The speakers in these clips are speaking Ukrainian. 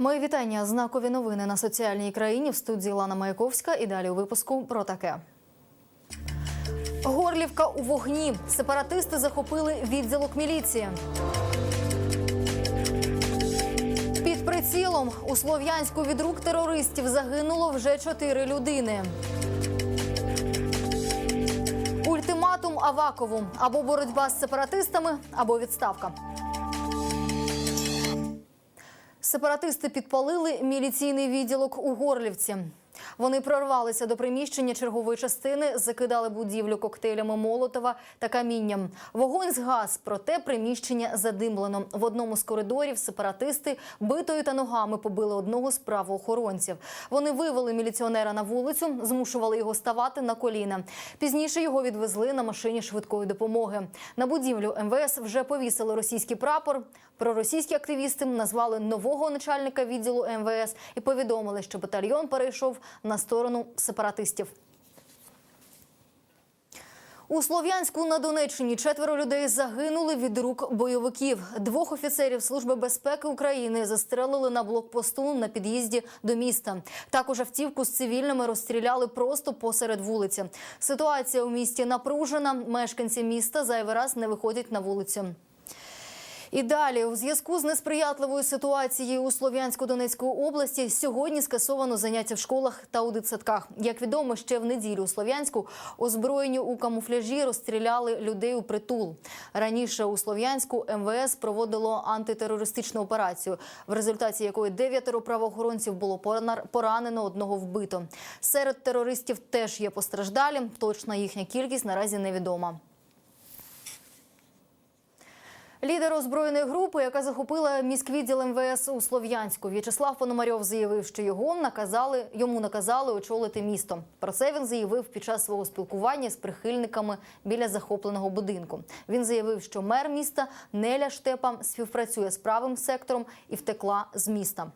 Мої вітання. Знакові новини на соціальній країні в студії Лана Маяковська. І далі у випуску про таке. Горлівка у вогні. Сепаратисти захопили відділок міліції. Під прицілом у Слов'янську від рук терористів загинуло вже чотири людини. Ультиматум Авакову або боротьба з сепаратистами, або відставка. Сепаратисти підпалили міліційний відділок у Горлівці. Вони прорвалися до приміщення чергової частини, закидали будівлю коктейлями Молотова та камінням. Вогонь згас, проте приміщення задимлено. В одному з коридорів сепаратисти битою та ногами побили одного з правоохоронців. Вони вивели міліціонера на вулицю, змушували його ставати на коліна. Пізніше його відвезли на машині швидкої допомоги. На будівлю МВС вже повісили російський прапор. Проросійські активісти назвали нового начальника відділу МВС і повідомили, що батальйон перейшов на сторону сепаратистів. У Слов'янську на Донеччині четверо людей загинули від рук бойовиків. Двох офіцерів Служби безпеки України застрелили на блокпосту на під'їзді до міста. Також автівку з цивільними розстріляли просто посеред вулиці. Ситуація у місті напружена. Мешканці міста зайвий раз не виходять на вулицю. І далі, у зв'язку з несприятливою ситуацією у Слов'янську-Донецької області, сьогодні скасовано заняття в школах та у дитсадках. Як відомо, ще в неділю у Слов'янську озброєні у камуфляжі розстріляли людей у притул. Раніше у Слов'янську МВС проводило антитерористичну операцію, в результаті якої дев'ятеро правоохоронців було поранено, одного вбито. Серед терористів теж є постраждалі. Точна їхня кількість наразі невідома. Лідер озброєної групи, яка захопила міськвідділ МВС у Слов'янську, В'ячеслав Пономарьов заявив, що його наказали йому наказали очолити місто. Про це він заявив під час свого спілкування з прихильниками біля захопленого будинку. Він заявив, що мер міста Неля Штепа співпрацює з правим сектором і втекла з міста.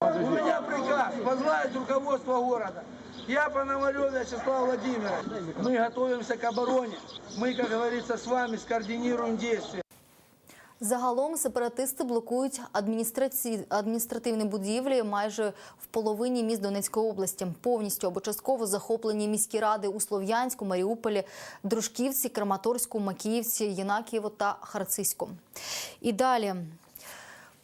У меня приказ возглавить руководство города. Я Пономарев Вячеслав Владимирович. Мы готовимся к обороне. Мы, как говорится, с вами скоординируем действия. Загалом сепаратисти блокують адміністрації адміністративні будівлі майже в половині міст Донецької області. Повністю або частково захоплені міські ради у Слов'янську, Маріуполі, Дружківці, Краматорську, Макіївці, Єнакієво та Харциську. І далі.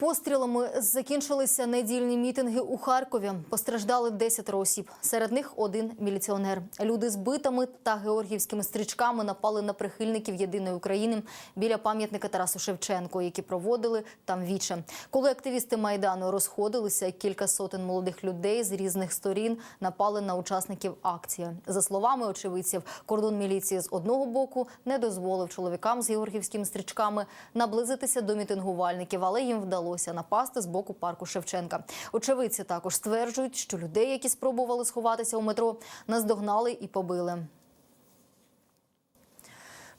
Пострілами закінчилися недільні мітинги у Харкові. Постраждали 10 осіб. Серед них один міліціонер. Люди з битами та георгіївськими стрічками напали на прихильників єдиної України біля пам'ятника Тарасу Шевченку, які проводили там віче. Коли активісти майдану розходилися, кілька сотень молодих людей з різних сторін напали на учасників акції. За словами очевидців, кордон міліції з одного боку не дозволив чоловікам з георгіївськими стрічками наблизитися до мітингувальників, але їм вдалося напасти з боку парку Шевченка. Очевидці також стверджують, що людей, які спробували сховатися у метро, наздогнали і побили.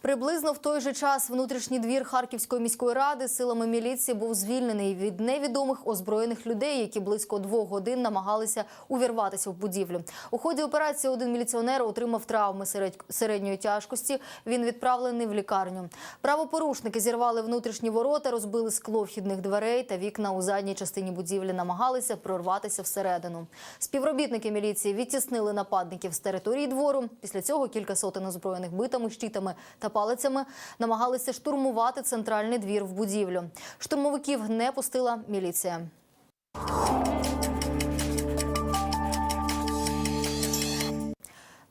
Приблизно в той же час внутрішній двір Харківської міської ради силами міліції був звільнений від невідомих озброєних людей, які близько двох годин намагалися увірватися в будівлю. У ході операції один міліціонер отримав травми серед- середньої тяжкості. Він відправлений в лікарню. Правопорушники зірвали внутрішні ворота, розбили скло вхідних дверей та вікна у задній частині будівлі. Намагалися прорватися всередину. Співробітники міліції відтіснили нападників з території двору. Після цього кілька сотень озброєних битами, щитами та палицями намагалися штурмувати центральний двір в будівлю. Штурмовиків не пустила міліція.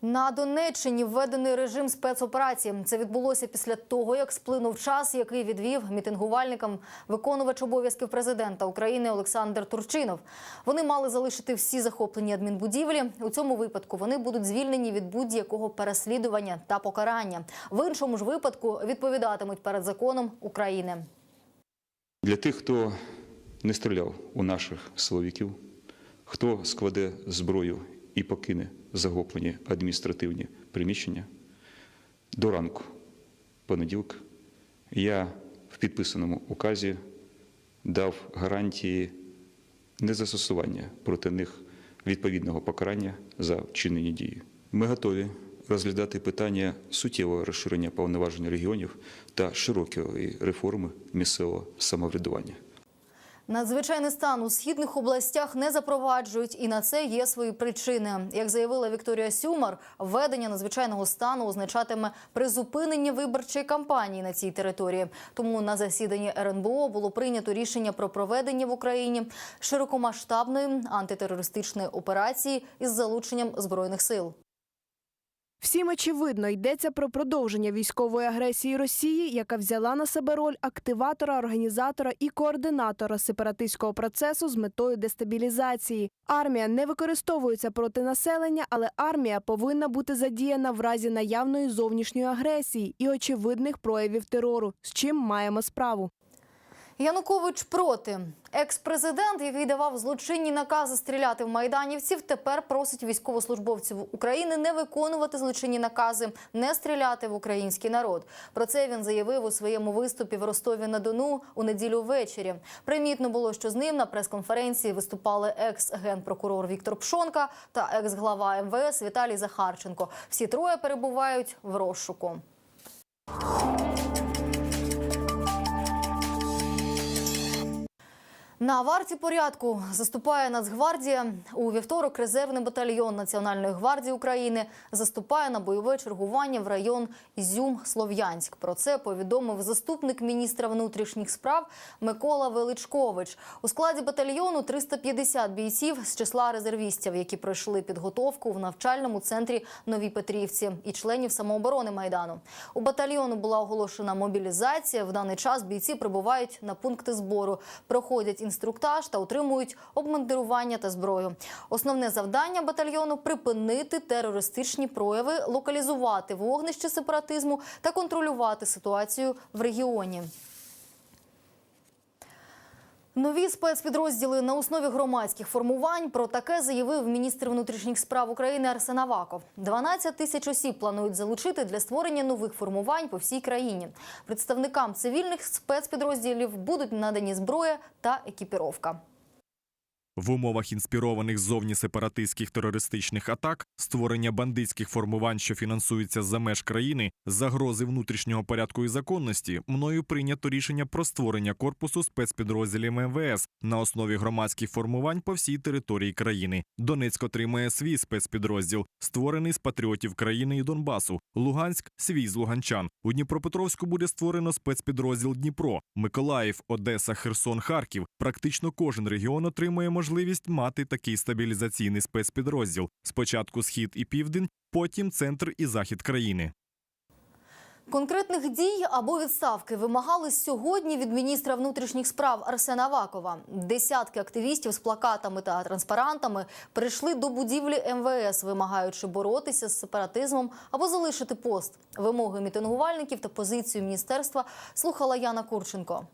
На Донеччині введений режим спецоперації. Це відбулося після того, як сплинув час, який відвів мітингувальникам виконувач обов'язків президента України Олександр Турчинов. Вони мали залишити всі захоплені адмінбудівлі. У цьому випадку вони будуть звільнені від будь-якого переслідування та покарання. В іншому ж випадку відповідатимуть перед законом України. Для тих, хто не стріляв у наших силовиків, хто складе зброю і покине захоплені адміністративні приміщення, до ранку понеділка я в підписаному указі дав гарантії незастосування проти них відповідного покарання за вчинені дії. Ми готові розглядати питання суттєвого розширення повноважень регіонів та широкої реформи місцевого самоврядування. Надзвичайний стан у східних областях не запроваджують, і на це є свої причини. Як заявила Вікторія Сюмар, введення надзвичайного стану означатиме призупинення виборчої кампанії на цій території. Тому на засіданні РНБО було прийнято рішення про проведення в Україні широкомасштабної антитерористичної операції із залученням збройних сил. Всім очевидно йдеться про продовження військової агресії Росії, яка взяла на себе роль активатора, організатора і координатора сепаратистського процесу з метою дестабілізації. Армія не використовується проти населення, але армія повинна бути задіяна в разі наявної зовнішньої агресії і очевидних проявів терору, з чим маємо справу. Янукович проти. Екс-президент, який давав злочинні накази стріляти в майданівців, тепер просить військовослужбовців України не виконувати злочинні накази, не стріляти в український народ. Про це він заявив у своєму виступі в Ростові на Дону у неділю ввечері. Примітно було, що з ним на прес-конференції виступали екс-генпрокурор Віктор Пшонка та екс-глава МВС Віталій Захарченко. Всі троє перебувають в розшуку. На варті порядку заступає Нацгвардія. У вівторок резервний батальйон Національної гвардії України заступає на бойове чергування в район Ізюм-Слов'янськ. Про це повідомив заступник міністра внутрішніх справ Микола Величкович. У складі батальйону 350 бійців з числа резервістів, які пройшли підготовку в навчальному центрі Новій Петрівці і членів самооборони майдану. У батальйону була оголошена мобілізація. В даний час бійці прибувають на пункти збору, проходять інструктаж та отримують обмандирування та зброю. Основне завдання батальйону припинити терористичні прояви, локалізувати вогнище сепаратизму та контролювати ситуацію в регіоні. Нові спецпідрозділи на основі громадських формувань про таке заявив міністр внутрішніх справ України Арсен Аваков. 12 тисяч осіб планують залучити для створення нових формувань по всій країні. Представникам цивільних спецпідрозділів будуть надані зброя та екіпіровка. В умовах інспірованих зовні сепаратистських терористичних атак, створення бандитських формувань, що фінансуються за меж країни, загрози внутрішнього порядку і законності, мною прийнято рішення про створення корпусу спецпідрозділів МВС на основі громадських формувань по всій території країни. Донецьк отримає свій спецпідрозділ, створений з патріотів країни і Донбасу. Луганськ свій з луганчан. У Дніпропетровську буде створено спецпідрозділ Дніпро, Миколаїв, Одеса, Херсон, Харків. Практично кожен регіон отримує можливість мати такий стабілізаційний спецпідрозділ. Спочатку схід і південь, потім центр і захід країни. Конкретних дій або відставки вимагали сьогодні від міністра внутрішніх справ Арсена Авакова. Десятки активістів з плакатами та транспарантами прийшли до будівлі МВС, вимагаючи боротися з сепаратизмом або залишити пост. Вимоги мітингувальників та позицію міністерства слухала Яна Курченко.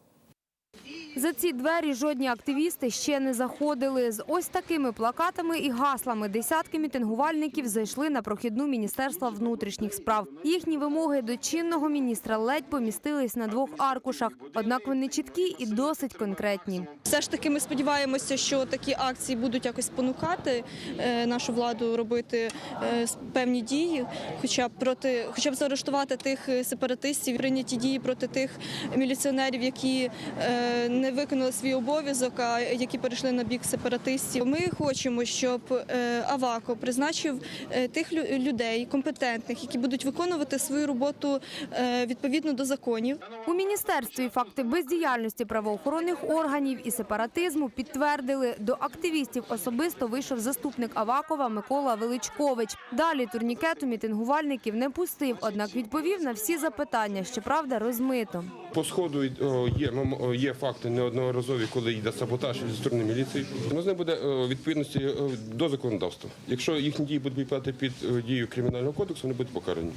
За ці двері жодні активісти ще не заходили. З ось такими плакатами і гаслами десятки мітингувальників зайшли на прохідну Міністерства внутрішніх справ. Їхні вимоги до чинного міністра ледь помістились на двох аркушах. Однак вони чіткі і досить конкретні. Все ж таки, ми сподіваємося, що такі акції будуть якось спонукати е, нашу владу робити е, певні дії, хоча б проти, хоча б заарештувати тих е, сепаратистів, прийняті дії проти тих міліціонерів, які е, не виконали свій обов'язок, а які перейшли на бік сепаратистів. Ми хочемо, щоб е, Авако призначив е, тих лю- людей компетентних, які будуть виконувати свою роботу е, відповідно до законів. У міністерстві факти бездіяльності правоохоронних органів і сепаратизму підтвердили. До активістів особисто вийшов заступник Авакова Микола Величкович. Далі турнікету мітингувальників не пустив, однак відповів на всі запитання, щоправда, розмито. По сходу є, ну, є факти неодноразові, коли йде саботаж зі сторони міліції. Ну, з ним буде відповідності до законодавства. Якщо їхні дії будуть підпадати під о, дію кримінального кодексу, вони будуть покарані.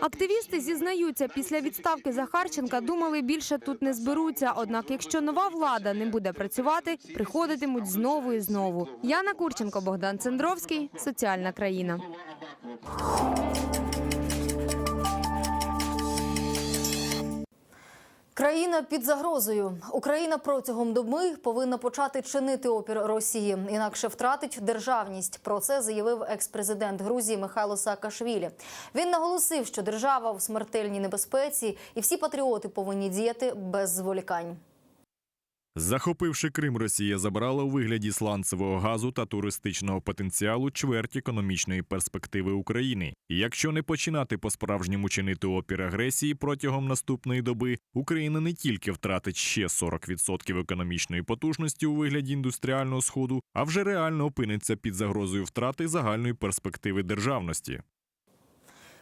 Активісти зізнаються, після відставки Захарченка думали, більше тут не зберуться. Однак, якщо нова влада не буде працювати, приходитимуть знову і знову. Яна Курченко, Богдан Цендровський, соціальна країна. Країна під загрозою. Україна протягом доби повинна почати чинити опір Росії, інакше втратить державність. Про це заявив екс-президент Грузії Михайло Саакашвілі. Він наголосив, що держава в смертельній небезпеці, і всі патріоти повинні діяти без зволікань. Захопивши Крим, Росія забрала у вигляді сланцевого газу та туристичного потенціалу чверть економічної перспективи України. Якщо не починати по-справжньому чинити опір агресії протягом наступної доби, Україна не тільки втратить ще 40% економічної потужності у вигляді індустріального сходу, а вже реально опиниться під загрозою втрати загальної перспективи державності.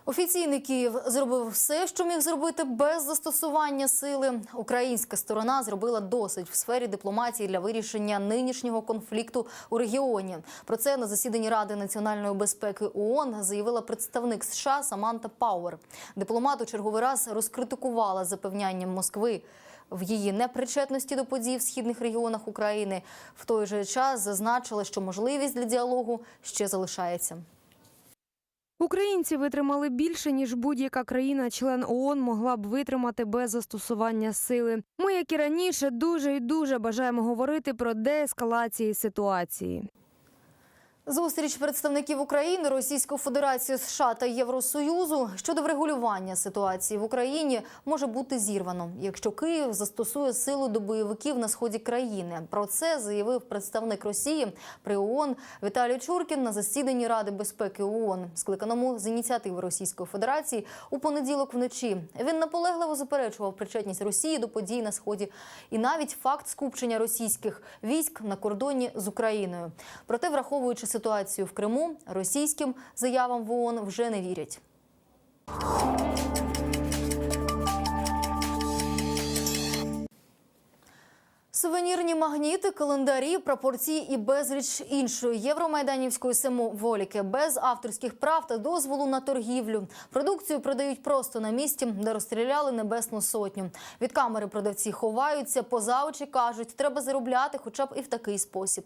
Офіційний Київ зробив все, що міг зробити без застосування сили. Українська сторона зробила досить в сфері дипломатії для вирішення нинішнього конфлікту у регіоні. Про це на засіданні Ради національної безпеки ООН заявила представник США Саманта Пауер. Дипломат у черговий раз розкритикувала запевняння Москви. В її непричетності до подій в східних регіонах України в той же час зазначила, що можливість для діалогу ще залишається. Українці витримали більше, ніж будь-яка країна-член ООН могла б витримати без застосування сили. Ми, як і раніше, дуже і дуже бажаємо говорити про деескалації ситуації. Зустріч представників України, Російської Федерації, США та Євросоюзу щодо врегулювання ситуації в Україні може бути зірвано, якщо Київ застосує силу до бойовиків на сході країни. Про це заявив представник Росії при ООН Віталій Чуркін на засіданні Ради безпеки ООН, скликаному з ініціативи Російської Федерації у понеділок вночі. Він наполегливо заперечував причетність Росії до подій на сході і навіть факт скупчення російських військ на кордоні з Україною. Проте, враховуючи ситуацію в Криму, російським заявам в ООН вже не вірять. Сувенірні магніти, календарі, прапорці і безліч іншої євромайданівської символіки без авторських прав та дозволу на торгівлю. Продукцію продають просто на місці, де розстріляли небесну сотню. Від камери продавці ховаються, поза очі кажуть, треба заробляти, хоча б і в такий спосіб.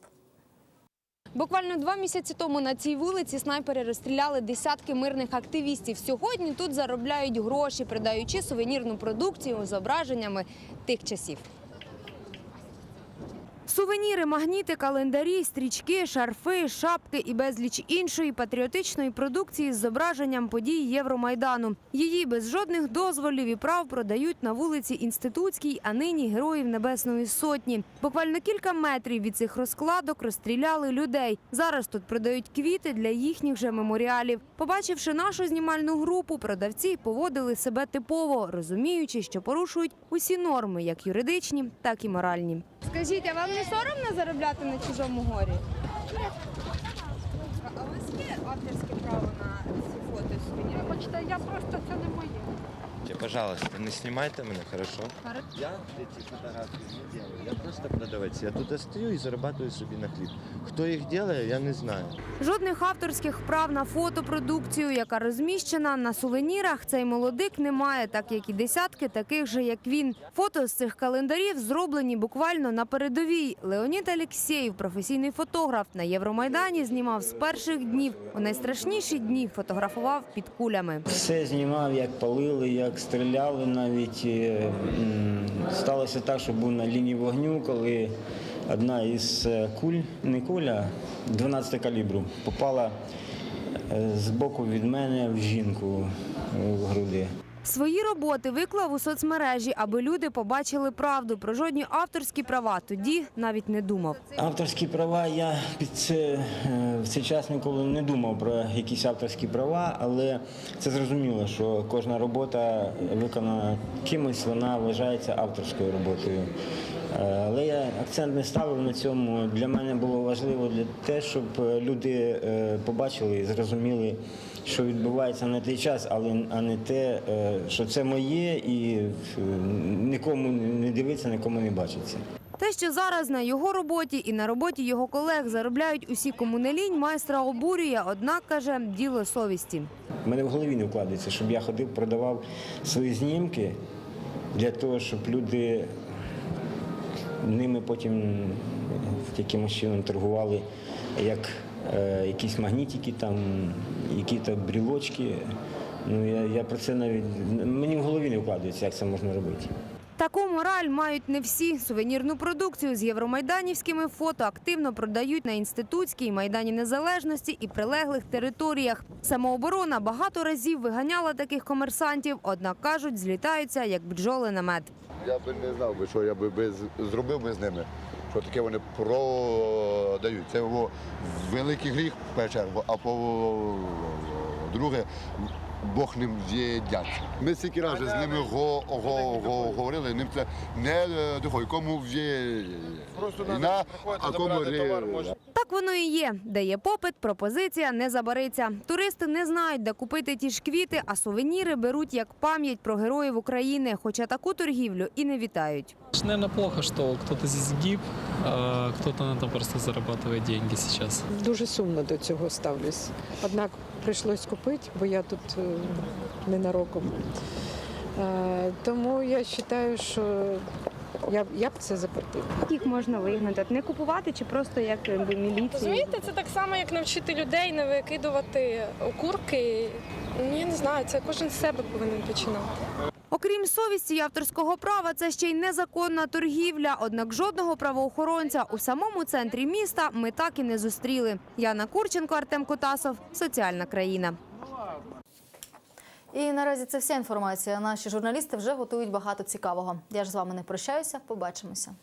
Буквально два місяці тому на цій вулиці снайпери розстріляли десятки мирних активістів. Сьогодні тут заробляють гроші, продаючи сувенірну продукцію з зображеннями тих часів. Сувеніри, магніти, календарі, стрічки, шарфи, шапки і безліч іншої патріотичної продукції з зображенням подій Євромайдану. Її без жодних дозволів і прав продають на вулиці Інститутській, а нині Героїв Небесної Сотні. Буквально кілька метрів від цих розкладок розстріляли людей. Зараз тут продають квіти для їхніх же меморіалів. Побачивши нашу знімальну групу, продавці поводили себе типово, розуміючи, що порушують усі норми, як юридичні, так і моральні. Скажіть, а вам не соромно заробляти на чужому горі? А у вас є авторське право на ці фото сувеніри? Вибачте, я просто це не моє. Пожалуйста, не снимайте меня, хорошо? Я эти фотографии не делаю. Я просто продавец. Я тут стою и зарабатываю себе на хліб. Хто їх делает, я не знаю. Жодних авторських прав на фотопродукцію, яка розміщена на сувенірах, цей молодик не має, так як і десятки таких же, як він. Фото з цих календарів зроблені буквально на передовій. Леонід Алєксєєв, професійний фотограф на Євромайдані, знімав з перших днів. У найстрашніші дні фотографував під кулями. Все знімав, як палили, як стріляли навіть. Е, Сталося так, що був на лінії вогню, коли одна із е, куль, не куля, 12 калібру, попала е, з боку від мене в жінку в груди. Свої роботи виклав у соцмережі, аби люди побачили правду про жодні авторські права. Тоді навіть не думав. Авторські права я під це е, в цей час ніколи не думав про якісь авторські права, але це зрозуміло, що кожна робота виконана кимось, вона вважається авторською роботою. Е, Але я акцент не ставив на цьому. Для мене було важливо для те, щоб е, люди е, побачили і зрозуміли, що відбувається на той час, але а не те, е, що це моє і е, нікому не дивиться, нікому не бачиться. Те, що зараз на його роботі і на роботі його колег заробляють усі кому не лінь, майстра обурює, однак каже, діло совісті. У мене в голові не вкладається, щоб я ходив, продавав свої знімки для того, щоб люди ними потім якимось чином торгували, як якісь магнітики, там, які-то брілочки. Ну, я, я про це навіть мені в голові не вкладається, як це можна робити. Таку мораль мають не всі. Сувенірну продукцію з євромайданівськими фото активно продають на інститутській майдані незалежності і прилеглих територіях. Самооборона багато разів виганяла таких комерсантів, однак кажуть, злітаються як бджоли на мед. Я би не знав би, що я би без, зробив би з ними, що таке вони продають. Це великий гріх, в першу а по-друге, Бог ним з'їдять. Ми стільки разів з ними го, го, го, говорили, ним це не е, доходить, кому є війна, а кому ре- Так воно і є. Де є попит, пропозиція не забариться. Туристи не знають, де купити ті ж квіти, а сувеніри беруть як пам'ять про героїв України, хоча таку торгівлю і не вітають. Наверное, плохо, что кто-то здесь гиб, а кто-то на этом просто зарабатывает деньги сейчас. Дуже сумно до цього ставлюсь. Однак прийшлось купити, бо я тут е, ненароком. Е, Тому я вважаю, що я, б- я б це запретила. Їх можна вигнати, не купувати чи просто як міліцію. Розумієте, це так само, як навчити людей не викидувати окурки. Ну, я не знаю, це кожен з себе повинен починати. Окрім совісті й авторського права, це ще й незаконна торгівля. Однак жодного правоохоронця у самому центрі міста ми так і не зустріли. Яна Курченко, Артем Котасов, соціальна країна. І наразі це вся інформація. Наші журналісти вже готують багато цікавого. Я ж з вами не прощаюся. Побачимося.